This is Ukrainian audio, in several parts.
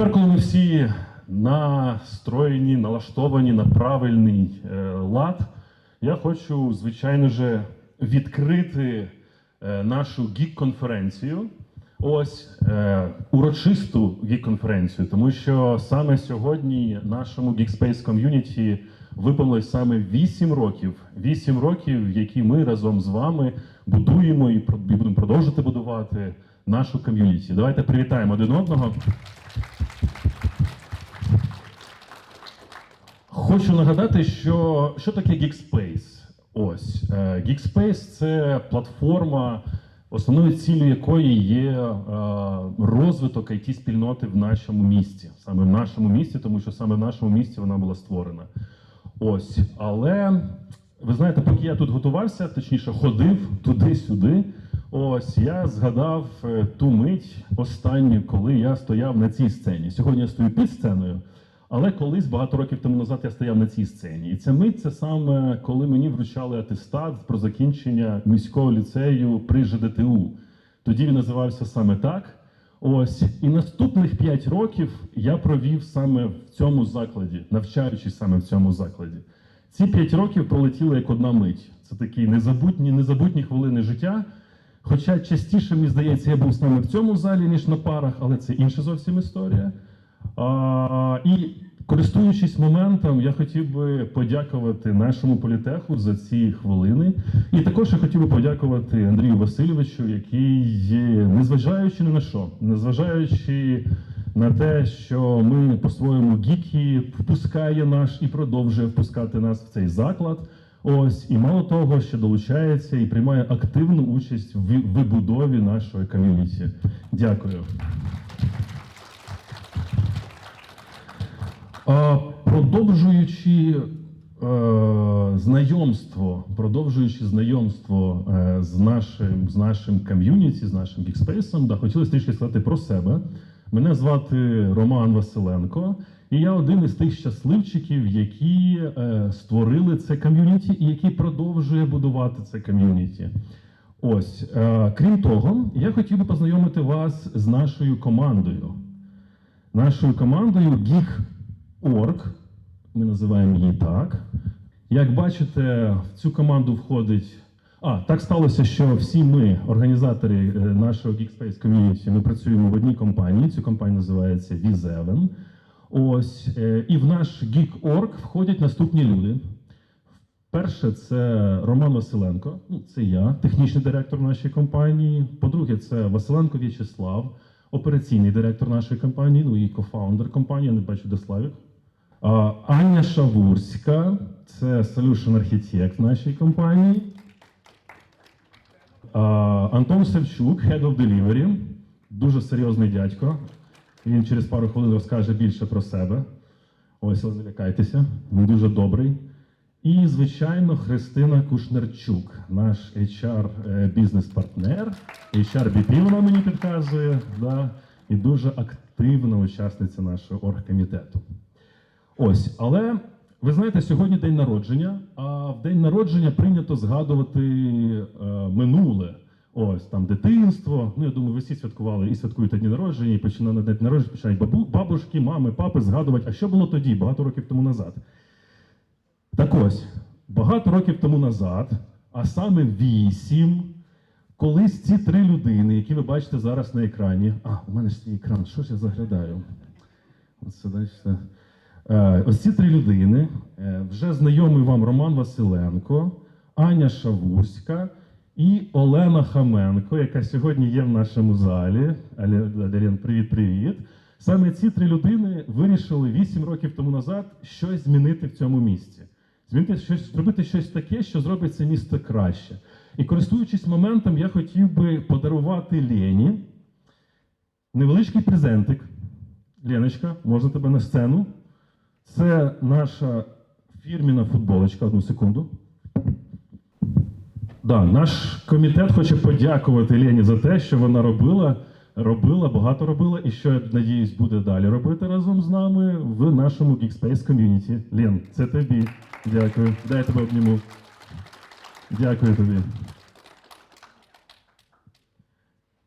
тепер, коли ми всі настроєні, налаштовані на правильний е, лад, я хочу, звичайно же, відкрити е, нашу гік-конференцію. Ось е, урочисту гік-конференцію, тому що саме сьогодні нашому Geekspace ком'юніті виповнилось саме 8 років. 8 років, які ми разом з вами будуємо і будемо продовжувати будувати нашу ком'юніті. Давайте привітаємо один одного. Хочу нагадати, що, що таке Geekspace. Ось е, Geekspace – це платформа, основною ціллю якої є е, розвиток it спільноти в нашому місті, саме в нашому місті, тому що саме в нашому місті вона була створена. Ось, але ви знаєте, поки я тут готувався, точніше ходив туди-сюди. Ось я згадав е, ту мить останню, коли я стояв на цій сцені. Сьогодні я стою під сценою, але колись багато років тому назад я стояв на цій сцені. І ця мить це саме коли мені вручали атестат про закінчення міського ліцею при ЖДТУ. Тоді він називався саме так. Ось і наступних 5 років я провів саме в цьому закладі, навчаючись саме в цьому закладі. Ці 5 років пролетіли як одна мить. Це такі незабутні, незабутні хвилини життя. Хоча частіше, мені здається, я був саме в цьому залі, ніж на парах, але це інша зовсім історія. І користуючись моментом, я хотів би подякувати нашому політеху за ці хвилини. І також я хотів би подякувати Андрію Васильовичу, який, незважаючи ні на що, незважаючи на те, що ми по-своєму гіки впускає наш і продовжує впускати нас в цей заклад. Ось і мало того, що долучається і приймає активну участь в вибудові нашої ком'юніті. Дякую. А, Продовжуючи е, знайомство, продовжуючи знайомство е, з нашим з нашим ком'юніті, з нашим гікспейсом, да, хотілося трішки сказати про себе. Мене звати Роман Василенко, і я один із тих щасливчиків, які е, створили це ком'юніті і які продовжує будувати це ком'юніті. Ось, крім того, я хотів би познайомити вас з нашою командою нашою командою Geek.org, ми називаємо її так. Як бачите, в цю команду входить. А, так сталося, що всі ми, організатори е, нашого Geekspace Community, ми працюємо в одній компанії. Цю компанію називається V7. Ось, е, і в наш Geek.org входять наступні люди. Перше, це Роман Василенко, ну це я, технічний директор нашої компанії. По-друге, це Василенко В'ячеслав, операційний директор нашої компанії, ну і кофаундер компанії, я не бачу де Славік. А, Аня Шавурська, це Solution Architect в нашій компанії. Антон Савчук, Head of Delivery, дуже серйозний дядько. Він через пару хвилин розкаже більше про себе. Ось, не лякайтеся, він дуже добрий. І, звичайно, Христина Кушнерчук, наш HR е, бізнес-партнер, HR BP вона мені підказує, да, і дуже активна учасниця нашого оргкомітету. Ось, але ви знаєте, сьогодні день народження, а в день народження прийнято згадувати е, минуле. Ось там дитинство. Ну, я думаю, ви всі святкували і святкуєте дні народження, і починають на день народження, починають бабу, бабушки, мами, папи згадувати, а що було тоді, багато років тому назад. Так ось, багато років тому назад, а саме вісім, колись ці три людини, які ви бачите зараз на екрані. А, у мене ж свій екран, що ж я заглядаю? Оце, бачите. Е, Ось ці три людини, е, вже знайомий вам Роман Василенко, Аня Шавурська і Олена Хаменко, яка сьогодні є в нашому залі. Алярен, привіт-привіт. Саме ці три людини вирішили 8 років тому назад щось змінити в цьому місці. Змінити щось, зробити щось таке, що зробить це місто краще. І користуючись моментом, я хотів би подарувати Лені невеличкий презентик. Леночка, можна тебе на сцену. Це наша фірміна футболочка. Одну секунду. Да, наш комітет хоче подякувати Лені за те, що вона робила, робила, багато робила, і що я надіюсь буде далі робити разом з нами в нашому Geekspace ком'юніті. Лен, це тобі. Дякую. Дай тебе обніму. Дякую тобі.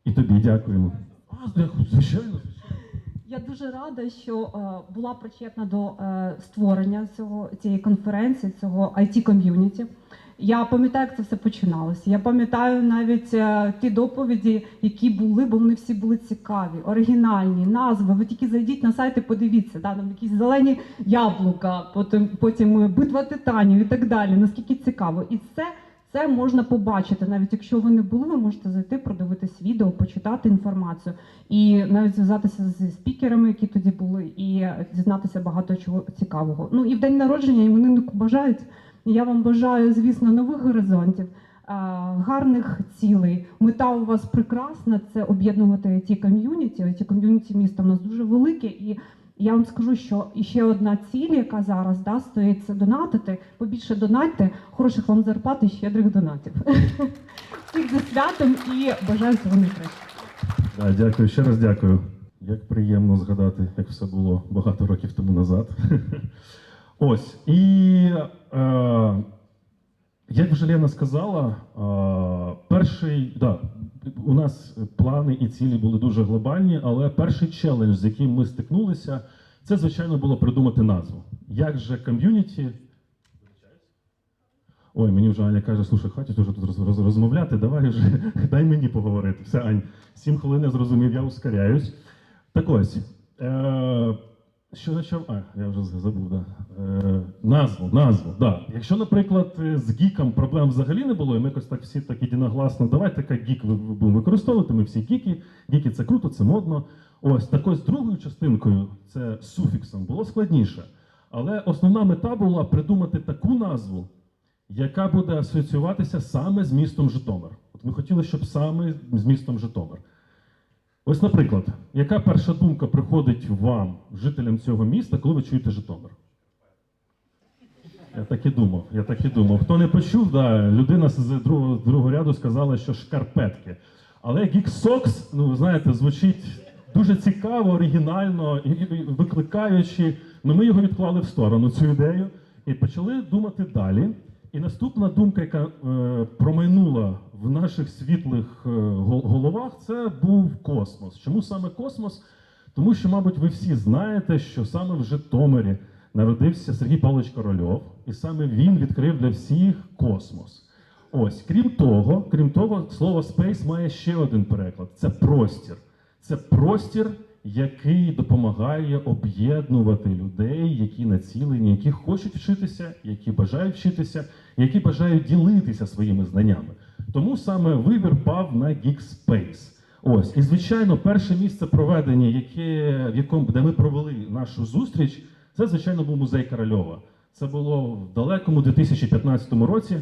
І тобі дякуємо. А, звичайно. Я дуже рада, що е, була причетна до е, створення цього цієї конференції, цього it ком'юніті. Я пам'ятаю, як це все починалося. Я пам'ятаю навіть е, ті доповіді, які були, бо вони всі були цікаві, оригінальні, назви. Ви тільки зайдіть на сайт і подивіться, да, там якісь зелені яблука, потім, потім битва титанів і так далі. Наскільки цікаво. І це, це можна побачити. Навіть якщо ви не були, ви можете зайти, продивитись відео, почитати інформацію і навіть зв'язатися зі спікерами, які тоді були, і дізнатися багато чого цікавого. Ну і в день народження імениннику бажають. І Я вам бажаю, звісно, нових горизонтів, гарних цілей. Мета у вас прекрасна це об'єднувати it ком'юніті. it ком'юніті міста у нас дуже велике, і я вам скажу, що ще одна ціль, яка зараз да, стоїть, це донатити. Побільше донатьте, хороших вам зарплат і щедрих донатів. Всіх зі святом і бажаю всього найкращого. Дякую, ще раз дякую. Як приємно згадати, як все було багато років тому назад. Ось. І е, як вже Лена сказала, е, перший, да, у нас плани і цілі були дуже глобальні, але перший челендж, з яким ми стикнулися, це, звичайно, було придумати назву. Як же ком'юніті. Ой, мені вже Аня каже, слушай, хватить уже тут роз- роз- розмовляти, давай вже дай мені поговорити. Все, Ань, сім хвилин я зрозумів, я ускоряюсь. Так ось. Е, що почав? А, я вже забув, да. Е, назву, назву, да. Якщо, наприклад, е, з гіком проблем взагалі не було, і ми якось так всі так єдиногласно, давайте як гік будемо використовувати, ми всі гіки. Гіки це круто, це модно. Ось так ось другою частинкою, це суфіксом, було складніше. Але основна мета була придумати таку назву, яка буде асоціюватися саме з містом Житомир. От ми хотіли, щоб саме з містом Житомир. Ось, наприклад, яка перша думка приходить вам, жителям цього міста, коли ви чуєте Житомир? Я так і думав, я так і думав. Хто не почув, да, людина з другого, другого ряду сказала, що шкарпетки. Але Socks, ну, знаєте, звучить дуже цікаво, оригінально, і викликаючи. Ну, ми його відклали в сторону, цю ідею, і почали думати далі. І наступна думка, яка е, промайнула в наших світлих е, головах, це був космос. Чому саме космос? Тому що, мабуть, ви всі знаєте, що саме в Житомирі народився Сергій Павлович Корольов, і саме він відкрив для всіх космос. Ось, крім того, крім того, слово space має ще один переклад: це простір. Це простір, який допомагає об'єднувати людей, які націлені, які хочуть вчитися, які бажають вчитися, які бажають ділитися своїми знаннями. Тому саме вибір пав на Geekspace. Ось, і звичайно, перше місце проведення, яке, в якому де ми провели нашу зустріч, це звичайно був музей Корольова. Це було в далекому 2015 році.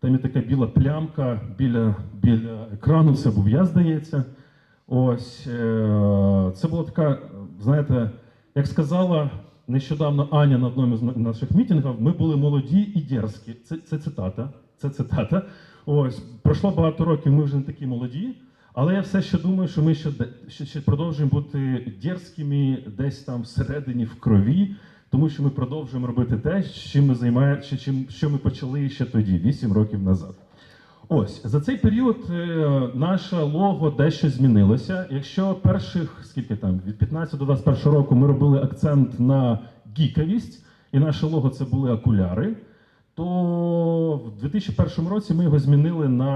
Там є така біла плямка біля, біля екрану. Це був я, здається. Ось е, це була така, знаєте, як сказала нещодавно Аня на одному з наших мітингів, ми були молоді і дерзкі. Це, це цитата. Це цитата. Ось пройшло багато років, ми вже не такі молоді. Але я все ще думаю, що ми ще, ще, ще продовжуємо бути дерзкими десь там всередині в крові, тому що ми продовжуємо робити те, чим ми займаємося, чим що ми почали ще тоді, 8 років назад. Ось за цей період е, наше лого дещо змінилося. Якщо перших скільки там від 15 до 21 року ми робили акцент на гіковість, і наше лого це були окуляри, то в 2001 році ми його змінили на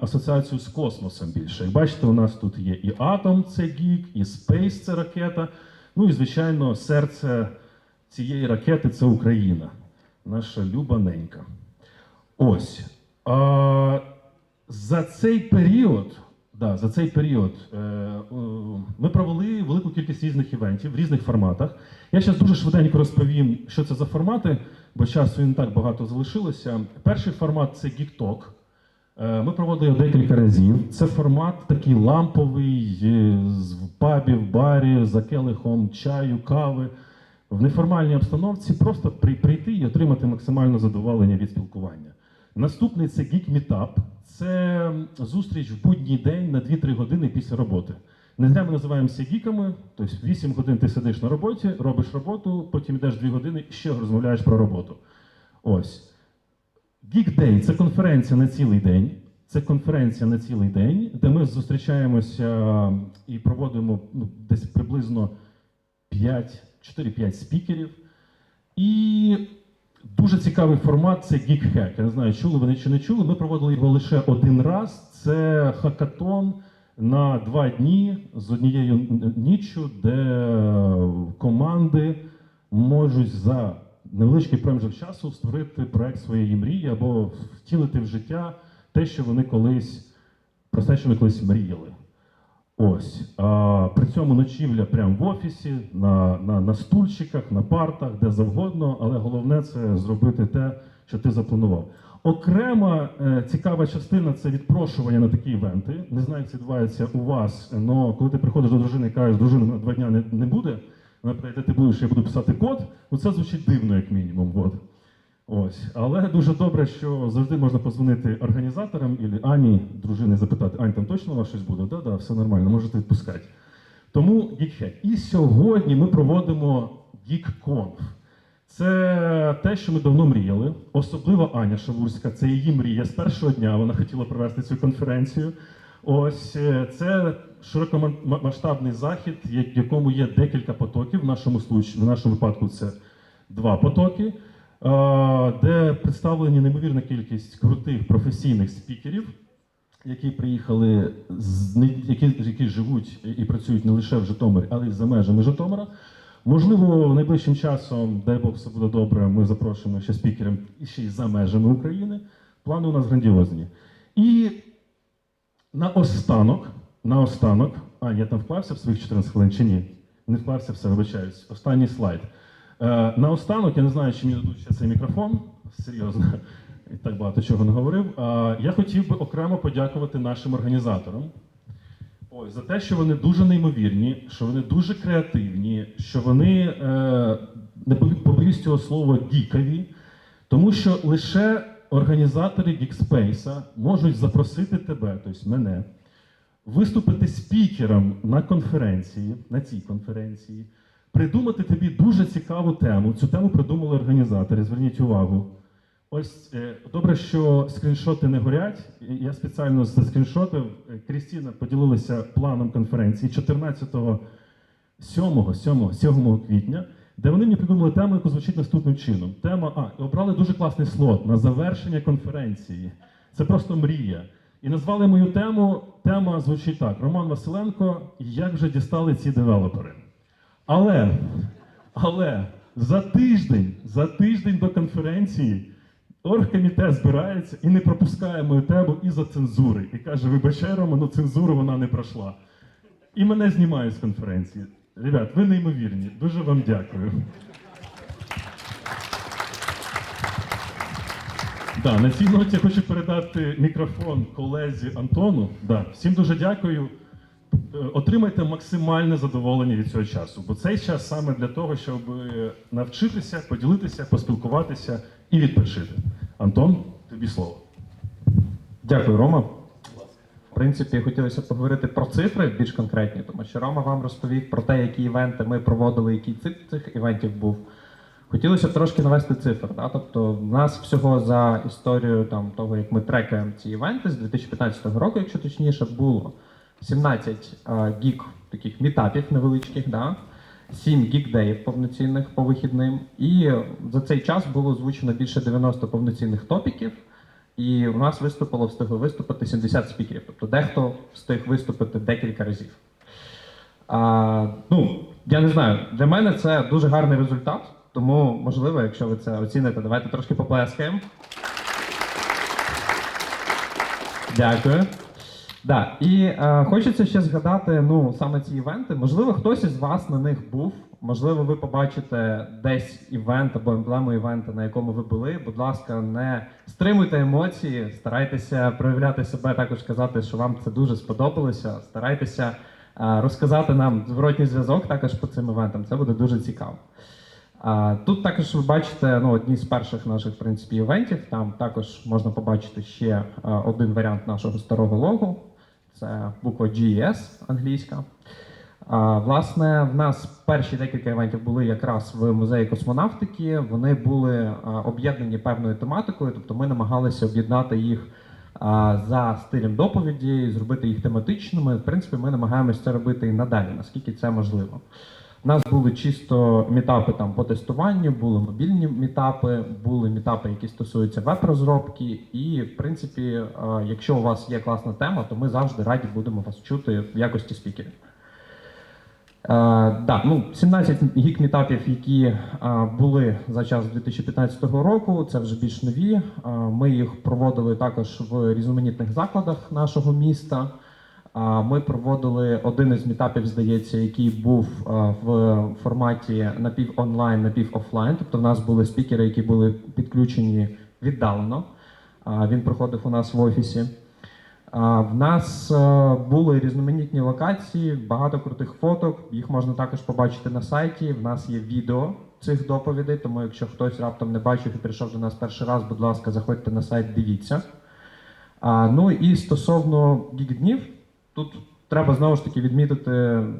асоціацію з космосом більше. Як бачите, у нас тут є і атом, це гік, і спейс це ракета. Ну і звичайно, серце цієї ракети це Україна, наша люба ненька. Ось. За цей період, да, за цей період е, е, ми провели велику кількість різних івентів в різних форматах. Я зараз дуже швиденько розповім, що це за формати, бо часу не так багато залишилося. Перший формат це Geek Talk. Е, Ми проводили його декілька разів. Це формат такий ламповий, е, в пабі, в барі, за келихом чаю, кави. В неформальній обстановці просто при- прийти і отримати максимальне задоволення від спілкування. Наступний це Geek Meetup. Це зустріч в будній день на 2-3 години після роботи. Не зря ми називаємося гіками, тобто 8 годин ти сидиш на роботі, робиш роботу, потім йдеш 2 години і ще розмовляєш про роботу. Ось. Geek Day – це конференція на цілий день. Це конференція на цілий день, де ми зустрічаємося і проводимо ну, десь приблизно 5, 4-5 спікерів. І дуже цікавий формат це Geek. Я не знаю, чули вони чи не чули. Ми проводили його лише один раз. Це хакатон на два дні з однією ніччю, де команди можуть за невеличкий проміжок часу створити проект своєї мрії або втілити в життя те, що вони колись про те, що вони колись мріяли. Ось. А, при цьому ночівля прямо в офісі, на, на, на стульчиках, на партах, де завгодно, але головне це зробити те, що ти запланував. Окрема е, цікава частина це відпрошування на такі івенти. Не знаю, як це відбувається у вас, але коли ти приходиш до дружини і кажеш, дружина на два дня не, не буде, наприклад, де ти будеш, я буду писати код, ну це звучить дивно, як мінімум. От. Ось, але дуже добре, що завжди можна позвонити організаторам і Ані, дружини, запитати, Ань, там точно у вас щось буде? Да, да, все нормально, можете відпускати. Тому GeekHack. І сьогодні ми проводимо GeekConf. Це те, що ми давно мріяли. Особливо Аня Шавурська, це її мрія. З першого дня вона хотіла провести цю конференцію. Ось е, це широкомасштабний захід, в якому є декілька потоків. В нашому в нашому випадку це два потоки, де представлені неймовірна кількість крутих професійних спікерів, які приїхали з які, які живуть і працюють не лише в Житомирі, але й за межами Житомира. Можливо, найближчим часом, дай Бог, все буде добре. Ми запрошуємо ще спікерів і ще й за межами України. Плани у нас грандіозні. І наостанок, наостанок, а я там вклався в своїх 14 хвилин чи ні? Не вклався все, вибачаюсь. Останній слайд. Е, наостанок, я не знаю, чи мені дадуть ще цей мікрофон. Серйозно, так багато чого не говорив. Я хотів би окремо подякувати нашим організаторам. Ой, за те, що вони дуже неймовірні, що вони дуже креативні, що вони е, не побоюсь цього слова гікові, тому що лише організатори Geekspace можуть запросити тебе, тобто мене, виступити спікером на конференції, на цій конференції, придумати тобі дуже цікаву тему. Цю тему придумали організатори. Зверніть увагу. Ось е, добре, що скріншоти не горять. Я спеціально заскріншотив. Е, Крістіна поділилася планом конференції 14 7, 7, 7 квітня, де вони мені придумали тему, яку звучить наступним чином. Тема, а, і обрали дуже класний слот на завершення конференції. Це просто мрія. І назвали мою тему. Тема звучить так: Роман Василенко, як вже дістали ці девелопери. Але, але за тиждень, за тиждень до конференції оргкомітет збирається і не пропускає мою тему із-за цензури. І каже: вибачай, Рома, ну цензуру вона не пройшла. І мене знімають з конференції. Ребят, ви неймовірні. Дуже вам дякую. Да, на цій ноті я хочу передати мікрофон колезі Антону. Да, всім дуже дякую. Отримайте максимальне задоволення від цього часу, бо цей час саме для того, щоб е, навчитися, поділитися, поспілкуватися і відпочити. Антон, тобі слово. Дякую, Рома. В принципі, хотілося поговорити про цифри більш конкретні, тому що Рома вам розповів про те, які івенти ми проводили, який цикл цих івентів був. Хотілося б трошки навести цифр. Да? Тобто, в нас всього за історію там, того, як ми трекаємо ці івенти з 2015 року, якщо точніше, було 17 гік таких мітапів невеличких, да? 7 гік-деїв повноцінних по вихідним. І за цей час було озвучено більше 90 повноцінних топіків. І у нас виступило, встигли виступити 70 спікерів. Тобто дехто встиг виступити декілька разів. А, ну, я не знаю, для мене це дуже гарний результат. Тому, можливо, якщо ви це оціните, давайте трошки поплескаємо. Дякую. Да, і е, хочеться ще згадати ну, саме ці івенти. Можливо, хтось із вас на них був. Можливо, ви побачите десь івент або емблему івента, на якому ви були. Будь ласка, не стримуйте емоції, старайтеся проявляти себе, також казати, що вам це дуже сподобалося. Старайтеся е, розказати нам зворотній зв'язок також по цим івентам. Це буде дуже цікаво. А, Тут також ви бачите ну, одні з перших наших в принципі, івентів. Там також можна побачити ще а, один варіант нашого старого логу. Це буква GES англійська. А, власне, в нас перші декілька івентів були якраз в музеї космонавтики. Вони були об'єднані певною тематикою, тобто ми намагалися об'єднати їх а, за стилем доповіді, зробити їх тематичними. В принципі, ми намагаємося це робити і надалі, наскільки це можливо. У нас були чисто мітапи там по тестуванню, були мобільні мітапи, були мітапи, які стосуються веб-розробки. І, в принципі, е, якщо у вас є класна тема, то ми завжди раді будемо вас чути в якості спікерів. Е, да, ну, 17 гік мітапів, які е, були за час 2015 року, це вже більш нові. Е, ми їх проводили також в різноманітних закладах нашого міста. Ми проводили один із мітапів, здається, який був в форматі напів онлайн, напів офлайн. Тобто в нас були спікери, які були підключені віддалено. Він проходив у нас в офісі. В нас були різноманітні локації, багато крутих фоток. Їх можна також побачити на сайті. В нас є відео цих доповідей, тому якщо хтось раптом не бачив і прийшов до нас перший раз, будь ласка, заходьте на сайт, дивіться. Ну і стосовно гік-днів, тут треба знову ж таки відмітити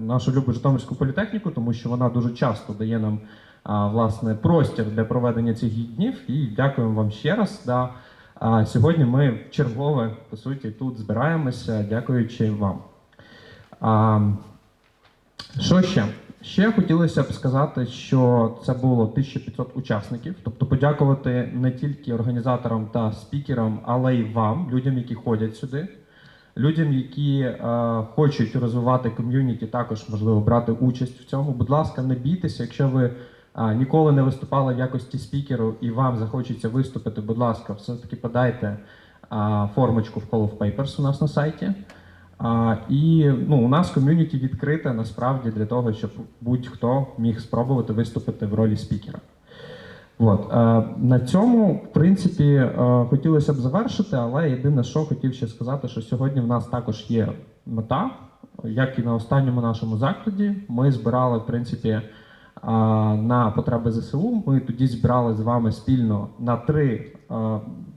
нашу любу Житомирську політехніку, тому що вона дуже часто дає нам а, власне простір для проведення цих гік-днів. І дякуємо вам ще раз. Да. А сьогодні ми чергове, по суті, тут збираємося, дякуючи вам. А, що ще? Ще хотілося б сказати, що це було 1500 учасників. Тобто подякувати не тільки організаторам та спікерам, але й вам, людям, які ходять сюди, людям, які е, хочуть розвивати ком'юніті, також можливо брати участь в цьому. Будь ласка, не бійтеся, якщо ви а, ніколи не виступали в якості спікеру і вам захочеться виступити, будь ласка, все-таки подайте а, формочку в Call of Papers у нас на сайті. А, і ну, у нас ком'юніті відкрите насправді для того, щоб будь-хто міг спробувати виступити в ролі спікера. От, е, на цьому, в принципі, е, хотілося б завершити, але єдине, що хотів ще сказати, що сьогодні в нас також є мета, як і на останньому нашому закладі. Ми збирали, в принципі, а, на потреби ЗСУ. Ми тоді збирали з вами спільно на три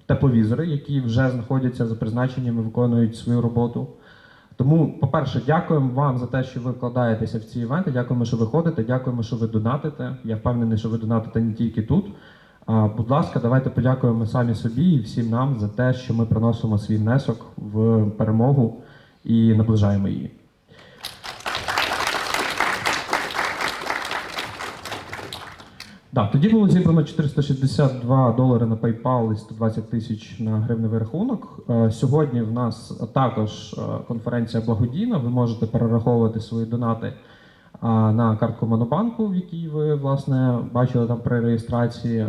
тепловізори, які вже знаходяться за призначенням і виконують свою роботу. Тому, по-перше, дякуємо вам за те, що ви вкладаєтеся в ці івенти. Дякуємо, що ви ходите, дякуємо, що ви донатите. Я впевнений, що ви донатите не тільки тут. А, будь ласка, давайте подякуємо самі собі і всім нам за те, що ми приносимо свій внесок в перемогу і наближаємо її. Да, тоді було зібрано 462 долари на PayPal і 120 тисяч на гривневий рахунок. Е, Сьогодні в нас також е, конференція благодійна. Ви можете перераховувати свої донати е, на картку Монобанку, в якій ви власне бачили там при реєстрації.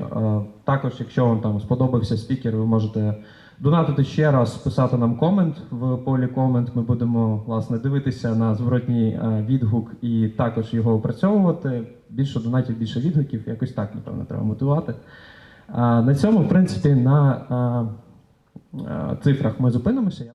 Також, якщо вам там сподобався спікер, ви можете донатити ще раз, писати нам комент в полі комент. Ми будемо власне дивитися на зворотній е, відгук і також його опрацьовувати. Більше донатів, більше відгуків. Якось так, напевно, треба мотивувати. На цьому, в принципі, на е, е, цифрах ми зупинимося.